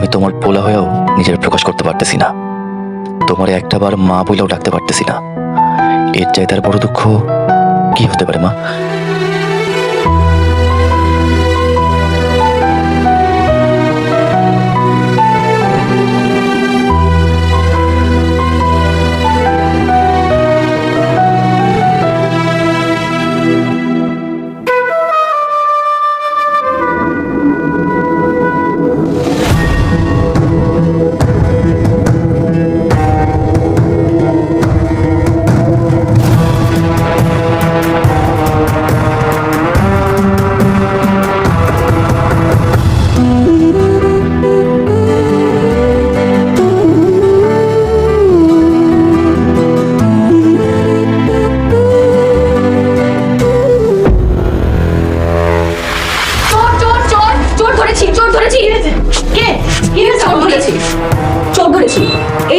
আমি তোমার পোলা হয়েও নিজের প্রকাশ করতে পারতেছি না। তোমার একটাবার মা বলেও ডাকতে পারতেছি না। এর চাই তার বড় দুঃখ কি হতে পারে, মা?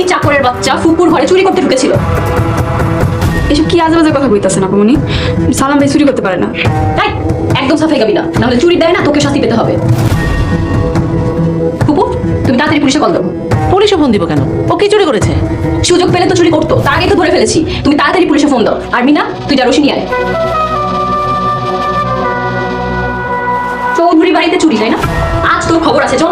এই চাকরের বাচ্চা ফুপুর ঘরে চুরি করতে ঢুকেছিল। এসব কি আজে বাজে কথা কইতাছেন আপুমনি সালাম ভাই চুরি করতে পারে না। তাই একদম সাফাই গাবি না নাহলে চুরি দেয় না তোকে শাস্তি পেতে হবে। ফুপু তুমি তাড়াতাড়ি পুলিশে কল দাও। পুলিশে ফোন দিব কেন? ও কি চুরি করেছে? সুযোগ পেলে তো চুরি করতো তার আগে তো ধরে ফেলেছি। তুমি তাড়াতাড়ি পুলিশে ফোন দাও। আর মিনা তুই যা রশি নিয়ে আয়। চৌধুরী বাড়িতে চুরি তাই না? আজ তোর খবর আছে চল।